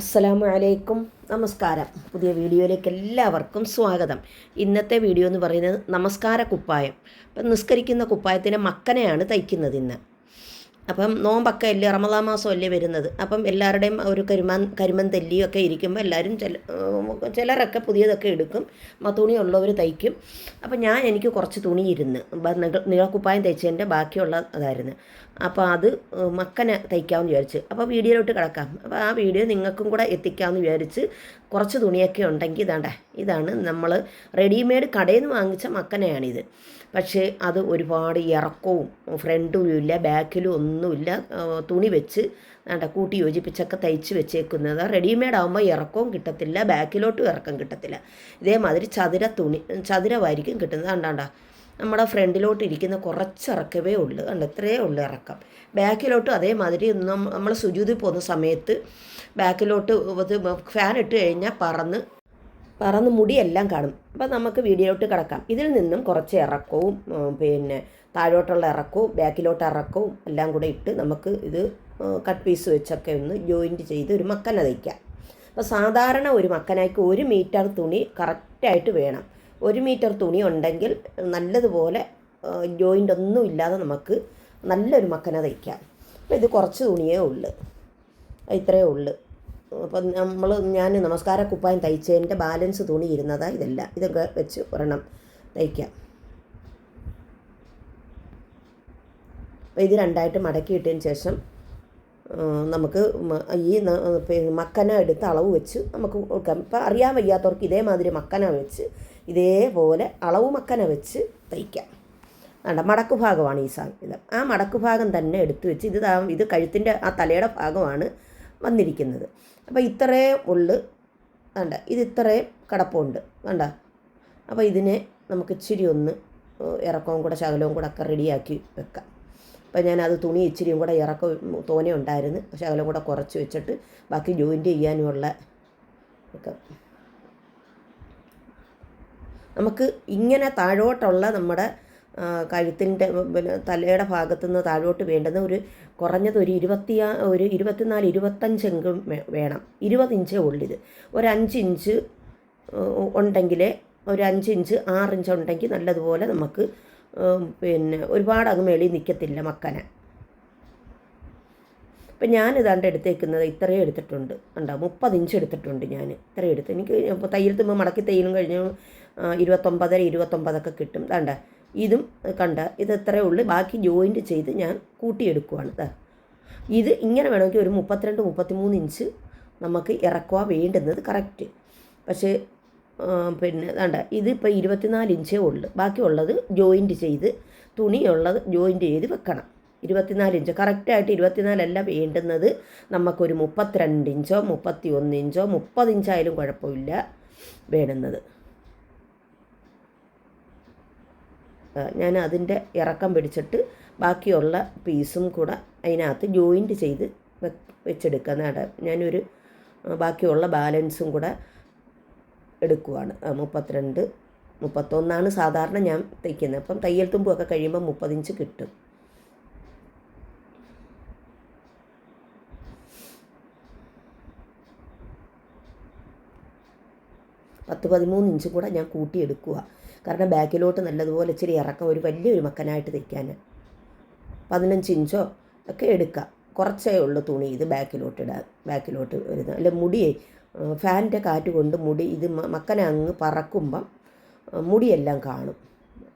അസ്സലാമു അലൈക്കും. നമസ്കാരം. പുതിയ വീഡിയോയിലേക്ക് എല്ലാവർക്കും സ്വാഗതം. ഇന്നത്തെ വീഡിയോ എന്ന് പറയുന്നത് നമസ്കാര കുപ്പായം അപ്പം നിസ്കരിക്കുന്ന കുപ്പായത്തിന് മക്കനെയാണ് തയ്ക്കുന്നത് ഇന്ന്. അപ്പം നോമ്പൊക്കെ അല്ലേ റമദാ മാസം അല്ലേ വരുന്നത്. അപ്പം എല്ലാവരുടെയും ഒരു കരിമൻ കരിമൻ ഒക്കെ ഇരിക്കുമ്പോൾ എല്ലാവരും ചില ചിലരൊക്കെ പുതിയതൊക്കെ എടുക്കും. മത്തുണി തുണി ഉള്ളവർ തയ്ക്കും. അപ്പം ഞാൻ എനിക്ക് കുറച്ച് തുണി ഇരുന്ന് നീളക്കുപ്പായം തയ്ച്ചതിന്റെ ബാക്കിയുള്ള അതായിരുന്നു അപ്പോൾ അത് മക്കനെ തയ്ക്കാമെന്ന് വിചാരിച്ച്. അപ്പോൾ വീഡിയോയിലോട്ട് കിടക്കാം. അപ്പോൾ ആ വീഡിയോ നിങ്ങൾക്കും കൂടെ എത്തിക്കാമെന്ന് വിചാരിച്ച് കുറച്ച് തുണിയൊക്കെ ഉണ്ടെങ്കിൽ ഇതാണ്ടേ ഇതാണ് നമ്മൾ റെഡിമെയ്ഡ് കടയിൽ നിന്ന് വാങ്ങിച്ച മക്കനെയാണിത്. പക്ഷേ അത് ഒരുപാട് ഇറക്കവും ഫ്രണ്ടും ഇല്ല ബാക്കിലും ഒന്നുമില്ല. തുണി വെച്ച് വേണ്ട കൂട്ടി യോജിപ്പിച്ചൊക്കെ തയ്ച്ച് വെച്ചേക്കുന്നത്. റെഡിമെയ്ഡ് ആകുമ്പോൾ ഇറക്കവും കിട്ടത്തില്ല ബാക്കിലോട്ടും ഇറക്കം കിട്ടത്തില്ല. ഇതേമാതിരി ചതുര തുണി ചതുരമായിരിക്കും കിട്ടുന്നത്. കണ്ടാണ്ട നമ്മുടെ ഫ്രണ്ടിലോട്ട് ഇരിക്കുന്ന കുറച്ച് ഇറക്കവേ ഉള്ളൂ. കണ്ട ഇത്രയേ ഉള്ളൂ ഇറക്കം. ബാക്കിലോട്ട് അതേമാതിരി നമ്മൾ സുജൂതി പോകുന്ന സമയത്ത് ബാക്കിലോട്ട് ഫാൻ ഇട്ട് കഴിഞ്ഞാൽ പറന്ന് പറന്ന് മുടിയെല്ലാം കാണും. അപ്പം നമുക്ക് വീഡിയോയിലോട്ട് കിടക്കാം. ഇതിൽ നിന്നും കുറച്ച് ഇറക്കവും പിന്നെ താഴോട്ടുള്ള ഇറക്കവും ബാക്കിലോട്ട് ഇറക്കവും എല്ലാം കൂടെ ഇട്ട് നമുക്ക് ഇത് കട്ട് പീസ് വെച്ചൊക്കെ ഒന്ന് ജോയിന്റ് ചെയ്ത് ഒരു മക്കന തയ്ക്കാം. അപ്പോൾ സാധാരണ ഒരു മക്കനായിക്ക് ഒരു മീറ്റർ തുണി കറക്റ്റായിട്ട് വേണം. ഒരു മീറ്റർ തുണി ഉണ്ടെങ്കിൽ നല്ലതുപോലെ ജോയിന്റ് ഒന്നും ഇല്ലാതെ നമുക്ക് നല്ലൊരു മക്കന തയ്ക്കാം. അപ്പോൾ ഇത് കുറച്ച് തുണിയേ ഉള്ളൂ. ഇത്രയേ ഉള്ളൂ. അപ്പം നമ്മൾ ഞാൻ നമസ്കാര കുപ്പായം തയ്ച്ചതിന്റെ ബാലൻസ് തുണി ഇരുന്നതാണ് ഇതെല്ലാം. ഇതൊക്കെ വെച്ച് ഒരെണ്ണം തയ്ക്കാം. അപ്പോൾ ഇത് രണ്ടായിട്ട് മടക്കിയിട്ടതിന് ശേഷം നമുക്ക് ഈ മക്കന എടുത്ത് അളവ് വെച്ച് നമുക്ക് കൊടുക്കാം. ഇപ്പം അറിയാൻ വയ്യാത്തവർക്ക് ഇതേമാതിരി മക്കന വെച്ച് ഇതേപോലെ അളവ് മക്കന വെച്ച് തയ്ക്കാം. വേണ്ട മടക്കു ഭാഗമാണ് ഈ സാധനം. ആ മടക്കു ഭാഗം തന്നെ എടുത്തു വെച്ച് ഇത് ഇത് കഴുത്തിന്റെ ആ തലയുടെ ഭാഗമാണ് വന്നിരിക്കുന്നത്. അപ്പോൾ ഇത്രയും ഉള്ളു വേണ്ട ഇത് ഇത്രയും കടപ്പുണ്ട് വേണ്ട അപ്പോൾ ഇതിനെ നമുക്ക് ഇച്ചിരി ഒന്ന് ഇറക്കവും കൂടെ ശകലവും കൂടെ ഒക്കെ റെഡിയാക്കി വെക്കാം. അപ്പോൾ അത് തുണി ഇച്ചിരിയും കൂടെ ഇറക്ക തോനെ ഉണ്ടായിരുന്നു. ശകലം കൂടെ കുറച്ച് വെച്ചിട്ട് ബാക്കി ജോയിന്റ് ചെയ്യാനുമുള്ള ഒക്കെ. നമുക്ക് ഇങ്ങനെ താഴോട്ടുള്ള നമ്മുടെ കഴുത്തിന്റെ പിന്നെ തലയുടെ ഭാഗത്തു നിന്ന് താഴോട്ട് വേണ്ടുന്ന ഒരു കുറഞ്ഞത് ഒരു ഇരുപത്തി ഒരു ഇരുപത്തിനാല് ഇരുപത്തഞ്ചെങ്കിലും വേണം. ഇരുപത് ഇഞ്ചേ ഉള്ളിത് ഒരു അഞ്ച് ഇഞ്ച് ഉണ്ടെങ്കിൽ ഒരു അഞ്ച് ഇഞ്ച് ആറ് ഇഞ്ച് ഉണ്ടെങ്കിൽ നല്ലതുപോലെ നമുക്ക് പിന്നെ ഒരുപാട് അങ്ങ് മേളി നിൽക്കത്തില്ല മക്കന. അപ്പം ഞാൻ ഇതാണ്ട് എടുത്തേക്കുന്നത് ഇത്രയും എടുത്തിട്ടുണ്ട്. ഉണ്ടോ മുപ്പത് ഇഞ്ച് എടുത്തിട്ടുണ്ട് ഞാൻ ഇത്രയും എടുത്ത്. എനിക്ക് ഇപ്പോൾ തയ്യൽ തുമ്പോൾ മടക്കി തയ്യലും കഴിഞ്ഞ് ഇരുപത്തൊമ്പതര ഇരുപത്തൊമ്പതൊക്കെ കിട്ടും. ദാണ്ട ഇതും കണ്ട ഇത് ഇത്രയേ ഉള്ളൂ. ബാക്കി ജോയിന്റ് ചെയ്ത് ഞാൻ കൂട്ടിയെടുക്കുവാണ് ഇത് ഇങ്ങനെ വേണമെങ്കിൽ ഒരു മുപ്പത്തിരണ്ട് മുപ്പത്തിമൂന്ന് ഇഞ്ച് നമുക്ക് ഇറക്കുക വേണ്ടുന്നത് കറക്റ്റ് പക്ഷേ പിന്നെ വേണ്ട ഇതിപ്പോൾ ഇരുപത്തിനാല് ഇഞ്ചേ ഉള്ളു. ബാക്കിയുള്ളത് ജോയിന്റ് ചെയ്ത് തുണിയുള്ളത് ജോയിന്റ് ചെയ്ത് വെക്കണം. ഇരുപത്തിനാല് ഇഞ്ച് കറക്റ്റായിട്ട് ഇരുപത്തിനാലല്ല വേണ്ടുന്നത്. നമുക്കൊരു മുപ്പത്തിരണ്ട് ഇഞ്ചോ മുപ്പത്തി ഒന്ന് ഇഞ്ചോ മുപ്പത് ഇഞ്ചായാലും കുഴപ്പമില്ല വേണ്ടുന്നത് ആ, ഞാൻ അതിന്റെ ഇറക്കം പിടിച്ചിട്ട് ബാക്കിയുള്ള പീസും കൂടെ അതിനകത്ത് ജോയിന്റ് ചെയ്ത് വെച്ചെടുക്കുന്നതാണ് ഞാനൊരു ബാക്കിയുള്ള ബാലൻസും കൂടെ എടുക്കുവാണ്. മുപ്പത്തിരണ്ട് മുപ്പത്തൊന്നാണ് സാധാരണ ഞാൻ തയ്ക്കുന്നത്. അപ്പം തയ്യൽ തുമ്പൊക്കെ കഴിയുമ്പോൾ മുപ്പതിഞ്ച് കിട്ടും. പത്ത് പതിമൂന്ന് ഇഞ്ചും കൂടെ ഞാൻ കൂട്ടിയെടുക്കുക. കാരണം ബാക്കിലോട്ട് നല്ലതുപോലെ ഇച്ചിരി ഇറക്കം ഒരു വലിയൊരു മക്കനായിട്ട് തയ്ക്കാൻ പതിനഞ്ച് ഇഞ്ചോ ഒക്കെ എടുക്കുക കുറച്ചേ ഉള്ളൂ തുണി ഇത് ബാക്കിലോട്ട് ഇടാൻ ബാക്കിലോട്ട് വരുന്നത്. അല്ല മുടിയെ ഫാനിന്റെ കാറ്റ് കൊണ്ട് മുടി ഇത് മക്കനെ അങ്ങ് പറക്കുമ്പം മുടിയെല്ലാം കാണും.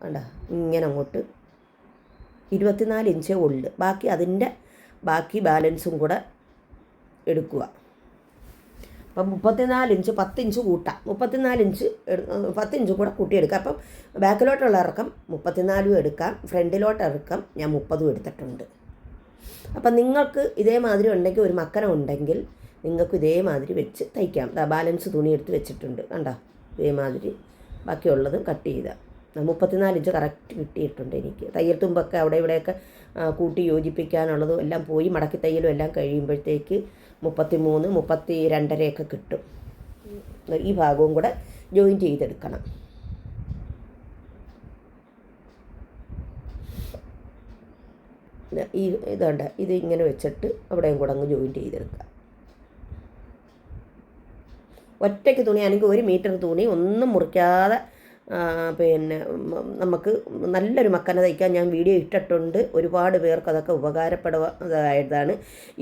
കണ്ട? ഇങ്ങനെ അങ്ങോട്ട് ഇരുപത്തിനാല് ഇഞ്ചേ ഉള്ളു. ബാക്കി അതിന്റെ ബാക്കി ബാലൻസും കൂടെ എടുക്കുക. അപ്പം മുപ്പത്തിനാല് ഇഞ്ച് പത്ത് ഇഞ്ച് കൂട്ടാം. മുപ്പത്തിനാല് ഇഞ്ച് പത്ത് ഇഞ്ചും കൂടെ കൂട്ടിയെടുക്കാം. അപ്പം ബാക്കിലോട്ടുള്ള ഇറക്കം മുപ്പത്തിനാലും എടുക്കാം. ഫ്രണ്ടിലോട്ട് ഇറക്കം ഞാൻ മുപ്പതും എടുത്തിട്ടുണ്ട്. അപ്പം നിങ്ങൾക്ക് ഇതേമാതിരി ഉണ്ടെങ്കിൽ ഒരു മക്കന ഉണ്ടെങ്കിൽ നിങ്ങൾക്ക് ഇതേമാതിരി വെച്ച് തയ്ക്കാം. ബാലൻസ് തുണി എടുത്ത് വെച്ചിട്ടുണ്ട്. കണ്ടോ? ഇതേമാതിരി ബാക്കിയുള്ളതും കട്ട് ചെയ്ത. മുപ്പത്തിനാല് ഇഞ്ച് കറക്റ്റ് കിട്ടിയിട്ടുണ്ട് എനിക്ക്. തയ്യൽ തുമ്പൊക്കെ അവിടെ ഇവിടെയൊക്കെ കൂട്ടി യോജിപ്പിക്കാനുള്ളതും എല്ലാം പോയി മടക്കി തയ്യലും എല്ലാം കഴിയുമ്പോഴത്തേക്ക് മുപ്പത്തി മൂന്ന് മുപ്പത്തി രണ്ടരയൊക്കെ കിട്ടും. ഈ ഭാഗവും കൂടെ ജോയിൻ ചെയ്തെടുക്കണം. ഈ ഇതുണ്ട്. ഇത് ഇങ്ങനെ വെച്ചിട്ട് അവിടെയും കൂടെ അങ്ങ് ജോയിൻ ചെയ്തെടുക്കുക. ഒറ്റയ്ക്ക് തുണി തുണിയാണെങ്കിൽ ഒരു മീറ്റർ തുണി ഒന്നും മുറിക്കാതെ പിന്നെ നമുക്ക് നല്ലൊരു മക്കന തയ്ക്കാൻ ഞാൻ വീഡിയോ ഇട്ടിട്ടുണ്ട്. ഒരുപാട് പേർക്ക് അതൊക്കെ ഉപകാരപ്പെടുന്നതായതാണ്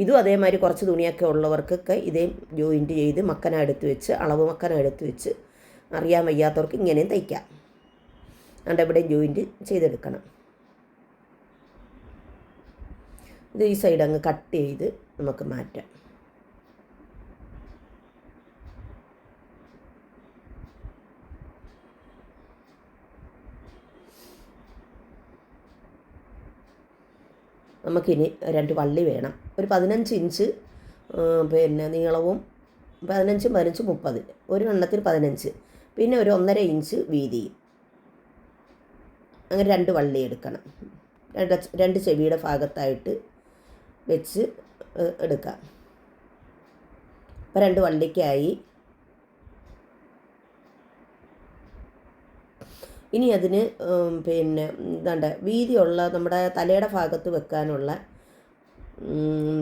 ഇതും അതേമാതിരി കുറച്ച് തുണിയൊക്കെ ഉള്ളവർക്കൊക്കെ ഇതേ ജോയിന്റ് ചെയ്ത് മക്കന എടുത്ത് വെച്ച് അളവ് മക്കന എടുത്ത് വെച്ച് അറിയാൻ വയ്യാത്തവർക്ക് ഇങ്ങനെയും തയ്ക്കാം. അതുകൊണ്ട് ഇവിടെ ജോയിന്റ് ചെയ്തെടുക്കണം. ഇത് ഈ സൈഡ് അങ്ങ് കട്ട് ചെയ്ത് നമുക്ക് മാറ്റാം. നമുക്കിനി രണ്ട് വള്ളി വേണം. ഒരു പതിനഞ്ച് ഇഞ്ച് പിന്നെ നീളവും പതിനഞ്ച് പതിനഞ്ച് മുപ്പത്. ഒരു എണ്ണത്തിന് പതിനഞ്ച്. പിന്നെ ഒരു ഒന്നര ഇഞ്ച് വീതിയും അങ്ങനെ രണ്ട് വള്ളി എടുക്കണം. രണ്ട് രണ്ട് ചെവിയുടെ ഭാഗത്തായിട്ട് വെച്ച് എടുക്കാം. അപ്പോൾ രണ്ട് വള്ളിക്കായി ഇനി അതിന് പിന്നെ എന്താണ്ട് വീതിയുള്ള നമ്മുടെ തലയുടെ ഭാഗത്ത് വെക്കാനുള്ള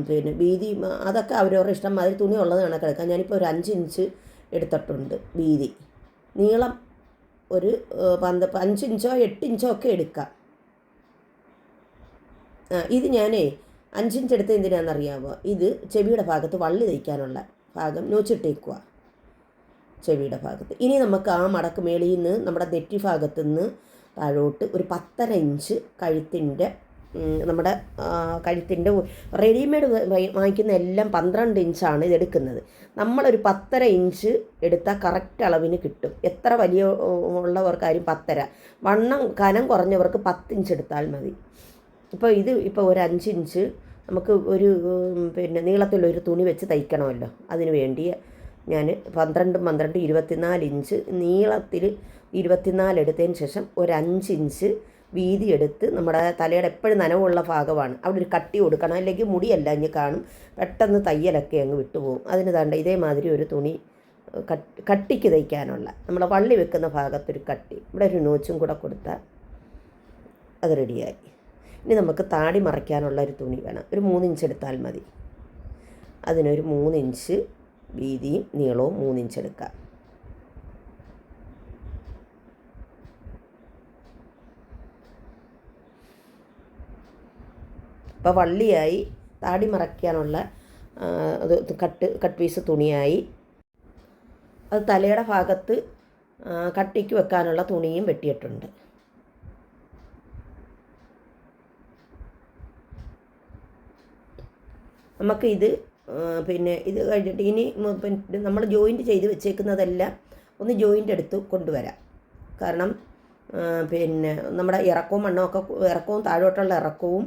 പിന്നെ വീതി അതൊക്കെ അവരവരുടെ ഇഷ്ടം മാതിരി തുണി ഉള്ളത് കണക്കെടുക്കാം ഞാനിപ്പോൾ ഒരു അഞ്ച് ഇഞ്ച് എടുത്തിട്ടുണ്ട് വീതി. നീളം ഒരു പന്ത് അഞ്ച് ഇഞ്ചോ എട്ട് ഇഞ്ചോ ഒക്കെ എടുക്കാം. ആ ഇത് ഞാനേ അഞ്ചിഞ്ച് എടുത്ത് എന്തിനാണെന്നറിയാമോ ഇത് ചെവിയുടെ ഭാഗത്ത് വള്ളി തയ്ക്കാനുള്ള ഭാഗം നോച്ചിട്ടേക്കുക ചെവിയുടെ ഭാഗത്ത്. ഇനി നമുക്ക് ആ മടക്ക് മേളിൽ നിന്ന് നമ്മുടെ നെറ്റി ഭാഗത്തു നിന്ന് താഴോട്ട് ഒരു പത്തര ഇഞ്ച് കഴുത്തിന്റെ നമ്മുടെ കഴുത്തിന്റെ റെഡിമെയ്ഡ് വാങ്ങിക്കുന്ന എല്ലാം പന്ത്രണ്ട് ഇഞ്ചാണ് ഇത് എടുക്കുന്നത് നമ്മളൊരു പത്തര ഇഞ്ച് എടുത്താൽ കറക്റ്റ് അളവിന് കിട്ടും. എത്ര വലിയ ഉള്ളവർക്കാരും പത്തര. വണ്ണം കനം കുറഞ്ഞവർക്ക് പത്ത് ഇഞ്ച് എടുത്താൽ മതി. ഇപ്പോൾ ഇത് ഇപ്പോൾ ഒരു അഞ്ച് ഇഞ്ച് നമുക്ക് ഒരു പിന്നെ നീളത്തിലൊരു തുണി വെച്ച് തയ്ക്കണമല്ലോ. അതിന് വേണ്ടി ഞാൻ പന്ത്രണ്ട് പന്ത്രണ്ട് ഇരുപത്തിനാല് ഇഞ്ച് നീളത്തിൽ ഇരുപത്തിനാല് എടുത്തതിന് ശേഷം ഒരു അഞ്ച് ഇഞ്ച് വീതി എടുത്ത് നമ്മുടെ തലയുടെ എപ്പോഴും നനവുള്ള ഭാഗമാണ്. അവിടെ ഒരു കട്ടി കൊടുക്കണം. അല്ലെങ്കിൽ മുടിയല്ല ഇനി കാണും. പെട്ടെന്ന് തയ്യലൊക്കെ അങ്ങ് വിട്ടുപോകും. അതിന് തണ്ട ഇതേമാതിരി ഒരു തുണി കട്ട് കട്ടിക്ക് തയ്ക്കാനുള്ള. നമ്മളെ വള്ളി വെക്കുന്ന ഭാഗത്തൊരു കട്ടി. ഇവിടെ ഒരു നോച്ചും കൂടെ കൊടുത്താൽ അത് റെഡിയായി. ഇനി നമുക്ക് താടി മറയ്ക്കാനുള്ള ഒരു തുണി വേണം. ഒരു മൂന്നിഞ്ച് എടുത്താൽ മതി. അതിനൊരു മൂന്ന് ഇഞ്ച് വീതിയും നീളവും മൂന്നിഞ്ച് എടുക്കുക. എടുക്കാം ഇപ്പോൾ വള്ളിയായി താടി മറയ്ക്കാനുള്ള അത് കട്ട് കട്ട് പീസ് തുണിയായി. അത് തലയുടെ ഭാഗത്ത് കട്ടിക്ക് വെക്കാനുള്ള തുണിയും വെട്ടിയിട്ടുണ്ട്. നമുക്ക് ഇത് ആ, പിന്നെ ഇത് കഴിഞ്ഞിട്ട് ഇനി നമ്മൾ ജോയിന്റ് ചെയ്ത് വെച്ചേക്കുന്നതെല്ലാം ഒന്ന് ജോയിന്റ് എടുത്ത് കൊണ്ടുവരാം. കാരണം പിന്നെ നമ്മുടെ ഇറക്കവും മണ്ണൊക്കെ ഇറക്കവും താഴോട്ടുള്ള ഇറക്കവും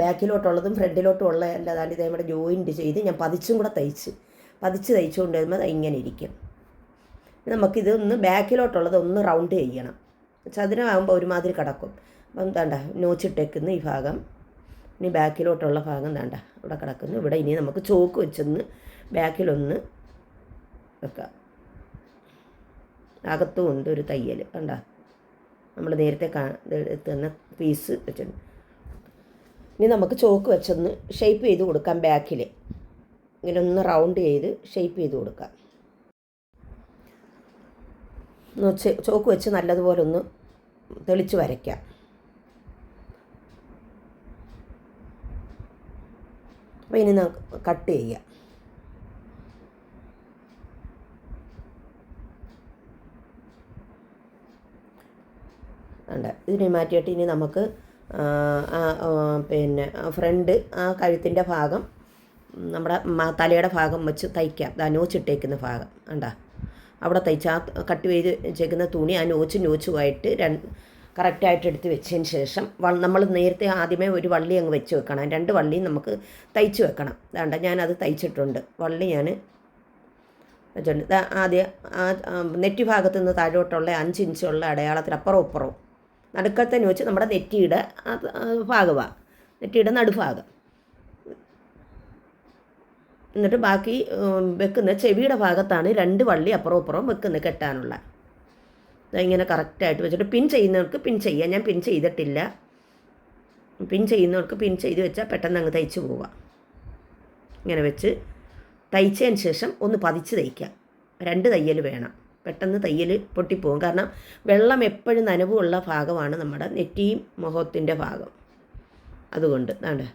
ബാക്കിലോട്ടുള്ളതും ഫ്രണ്ടിലോട്ടും ഉള്ള അല്ലാതെ ഇതേ നമ്മുടെ ജോയിന്റ് ചെയ്ത് ഞാൻ പതിച്ചും കൂടെ തയ്ച്ച് പതിച്ച് തയ്ച്ചുകൊണ്ട് വരുമ്പോൾ അത് ഇങ്ങനെ ഇരിക്കും. നമുക്കിത് ഒന്ന് ബാക്കിലോട്ടുള്ളത് ഒന്ന് റൗണ്ട് ചെയ്യണം. ചതുരമാകുമ്പോൾ ഒരുമാതിരി കിടക്കും. അപ്പം വേണ്ട നോച്ചിട്ടേക്കുന്ന ഈ ഭാഗം. ഇനി ബാക്കിലോട്ടുള്ള ഭാഗം വേണ്ട ഇവിടെ കിടക്കുന്നു. ഇവിടെ ഇനി നമുക്ക് ചോക്ക് വെച്ചൊന്ന് ബാക്കിലൊന്ന് വെക്കാം. അകത്തും ഉണ്ട് ഒരു തയ്യൽ. കണ്ട? നമ്മൾ നേരത്തെ കാ തന്ന പീസ് വെച്ചിട്ടുണ്ട്. ഇനി നമുക്ക് ചോക്ക് വെച്ചൊന്ന് ഷേപ്പ് ചെയ്ത് കൊടുക്കാം ബാക്കിൽ ഇങ്ങനെ ഒന്ന് റൗണ്ട് ചെയ്ത് ഷേപ്പ് ചെയ്ത് കൊടുക്കാം. ചോക്ക് വെച്ച് നല്ലതുപോലെ ഒന്ന് തെളിച്ച് വരയ്ക്കാം. അപ്പോൾ ഇനി കട്ട് ചെയ്യാം. ഉണ്ട് ഇതിനെ മാറ്റിയിട്ട് ഇനി നമുക്ക് ആ, ആ, ആ, പിന്നെ ഫ്രണ്ട് ആ കഴുത്തിന്റെ ഭാഗം നമ്മുടെ തലയുടെ ഭാഗം വെച്ച് തയ്ക്കാം. ദാ നോച്ചിട്ടേക്കുന്ന ഭാഗം. കണ്ടാ? അവിടെ തയ്ച്ച ആ കട്ട് ചെയ്ത് വെച്ചേക്കുന്ന തുണി ആ നോച്ച് നോച്ചുമായിട്ട് രണ്ട് കറക്റ്റായിട്ട് എടുത്ത് വെച്ചതിന് ശേഷം നമ്മൾ നേരത്തെ ആദ്യമേ ഒരു വള്ളി അങ്ങ് വെച്ച് വെക്കണം. രണ്ട് വള്ളിയും നമുക്ക് തയ്ച്ച് വെക്കണം. വേണ്ട ഞാനത് തയ്ച്ചിട്ടുണ്ട്. വള്ളി ഞാൻ വെച്ചിട്ടുണ്ട് ആദ്യം നെറ്റി ഭാഗത്ത് നിന്ന് താഴോട്ടുള്ള അഞ്ച് ഇഞ്ചുള്ള അടയാളത്തിൽ അപ്പുറവും ഇപ്പുറവും നടുക്കത്തന്നെ വെച്ച് നമ്മുടെ നെറ്റിയുടെ ഭാഗമാണ് നെറ്റിയുടെ നടുഭാഗം. എന്നിട്ട് ബാക്കി വെക്കുന്ന ചെവിയുടെ ഭാഗത്താണ് രണ്ട് വള്ളി അപ്പുറവും ഇപ്പുറവും വെക്കുന്നത് കെട്ടാനുള്ള. ഇങ്ങനെ കറക്റ്റായിട്ട് വെച്ചിട്ട് പിൻ ചെയ്യുന്നവർക്ക് പിൻ ചെയ്യാം. ഞാൻ പിൻ ചെയ്തിട്ടില്ല. പിൻ ചെയ്യുന്നവർക്ക് പിൻ ചെയ്ത് വെച്ചാൽ പെട്ടെന്ന് അങ്ങ് തയ്ച്ച് പോവാം ഇങ്ങനെ വെച്ച് തയ്ച്ചതിന് ശേഷം ഒന്ന് പതിച്ച് തയ്ക്കാം. രണ്ട് തയ്യൽ വേണം. പെട്ടെന്ന് തയ്യൽ പൊട്ടിപ്പോകും കാരണം വെള്ളം എപ്പോഴും നനവുള്ള ഭാഗമാണ് നമ്മുടെ നെറ്റിയും മുഖത്തിന്റെ ഭാഗം. അതുകൊണ്ട് അതാണ്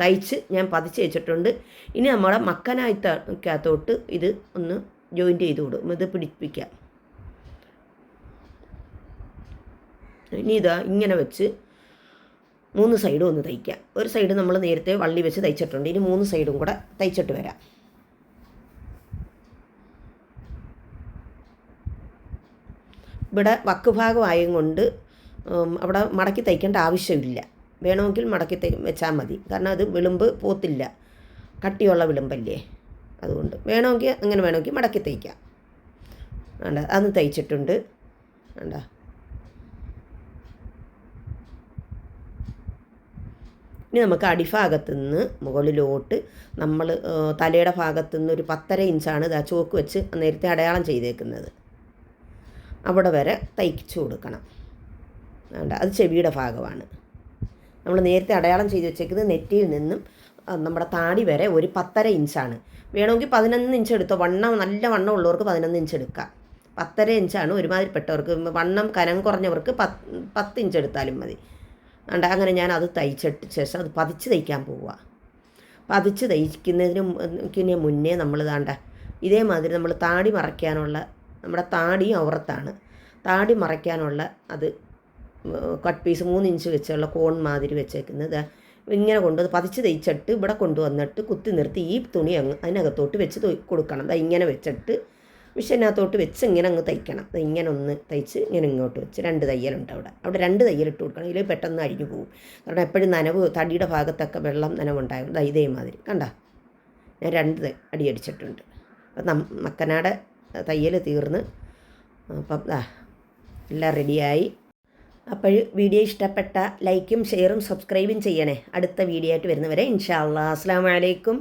തയ്ച്ച് ഞാൻ പതിച്ച് വെച്ചിട്ടുണ്ട്. ഇനി നമ്മുടെ മക്കനായിട്ടകത്തോട്ട് ഇത് ഒന്ന് ജോയിന്റ് ചെയ്ത് കൊടുക്കും ഇത് പിടിപ്പിക്കാം. ഇനി ഇതാ ഇങ്ങനെ വെച്ച് മൂന്ന് സൈഡും ഒന്ന് തയ്ക്കാം. ഒരു സൈഡ് നമ്മൾ നേരത്തെ വള്ളി വെച്ച് തയ്ച്ചിട്ടുണ്ട്. ഇനി മൂന്ന് സൈഡും കൂടെ തയ്ച്ചിട്ട് വരാം. ഇവിടെ വക്ക് ഭാഗമായും കൊണ്ട് അവിടെ മടക്കി തയ്ക്കേണ്ട ആവശ്യമില്ല. വേണമെങ്കിൽ മടക്കി തൈ വെച്ചാൽ മതി. കാരണം അത് വിളുമ്പ് പോത്തില്ല. കട്ടിയുള്ള വിളുമ്പല്ലേ? അതുകൊണ്ട് വേണമെങ്കിൽ അങ്ങനെ വേണമെങ്കിൽ മടക്കി തയ്ക്കാം. വേണ്ട അന്ന് തയ്ച്ചിട്ടുണ്ട്. വേണ്ട ഇനി നമുക്ക് അടിഭാഗത്ത് നിന്ന് മുകളിലോട്ട് നമ്മൾ തലയുടെ ഭാഗത്തു നിന്ന് ഒരു പത്തര ഇഞ്ചാണ് ഇതാ ചോക്ക് വെച്ച് നേരത്തെ അടയാളം ചെയ്തേക്കുന്നത്. അവിടെ വരെ തയ്ച്ചു കൊടുക്കണം. അത് ചെവിയുടെ ഭാഗമാണ്. നമ്മൾ നേരത്തെ അടയാളം ചെയ്ത് വെച്ചേക്കുന്നത് നെറ്റിയിൽ നിന്നും നമ്മുടെ താടി വരെ ഒരു പത്തര ഇഞ്ചാണ്. വേണമെങ്കിൽ പതിനൊന്ന് ഇഞ്ച് എടുത്തോ. വണ്ണം നല്ല വണ്ണം ഉള്ളവർക്ക് പതിനൊന്ന് ഇഞ്ച് എടുക്കാം. പത്തര ഇഞ്ചാണ് ഒരുമാതിരിപ്പെട്ടവർക്ക്. വണ്ണം കനം കുറഞ്ഞവർക്ക് പത്ത് പത്ത് ഇഞ്ച് എടുത്താലും മതി. വേണ്ട അങ്ങനെ ഞാൻ അത് തയ്ച്ചിട്ട് ശേഷം അത് പതിച്ച് തയ്ക്കാൻ പോവുക. പതിച്ച് തയ്ക്കുന്നതിന് മുന്നേ നമ്മൾ താണ്ട ഇതേമാതിരി നമ്മൾ താടി മറയ്ക്കാനുള്ള നമ്മുടെ താടി ഔറത്താണ്. താടി മറയ്ക്കാനുള്ള അത് കട്ട് പീസ് മൂന്ന് ഇഞ്ച് വെച്ചുള്ള കോൺ മാതിരി വെച്ചേക്കുന്നത്. ഇങ്ങനെ കൊണ്ട് പതിച്ച് തയ്ച്ചിട്ട് ഇവിടെ കൊണ്ടുവന്നിട്ട് കുത്തി നിർത്തി ഈ തുണി അങ്ങ് അതിനകത്തോട്ട് വെച്ച് കൊടുക്കണം. ഇങ്ങനെ വെച്ചിട്ട് മിഷീനകത്തോട്ട് വെച്ച് ഇങ്ങനെ അങ്ങ് തയ്ക്കണം. ഇങ്ങനെ ഒന്ന് തയ്ച്ച് ഇങ്ങനെ ഇങ്ങോട്ട് വെച്ച് രണ്ട് തയ്യലുണ്ട് അവിടെ. അവിടെ രണ്ട് തയ്യൽ ഇട്ട് കൊടുക്കണം. ഇതിൽ പെട്ടെന്ന് അഴിഞ്ഞു പോകും കാരണം എപ്പോഴും നനവ് തടിയുടെ ഭാഗത്തൊക്കെ വെള്ളം നനവുണ്ടാകും. ഇതേ മാതിരി. കണ്ട? ഞാൻ രണ്ട് അടിയടിച്ചിട്ടുണ്ട് അപ്പം നം മക്കനാടെ തയ്യൽ തീർന്ന്. അപ്പം എല്ലാം റെഡിയായി. അപ്പോൾ വീഡിയോ ഇഷ്ടപ്പെട്ട ലൈക്കും ഷെയറും സബ്സ്ക്രൈബും ചെയ്യണേ. അടുത്ത വീഡിയോ ആയിട്ട് വരുന്നവരെ ഇൻഷാ അല്ലാ അസ്സാം വലൈക്കും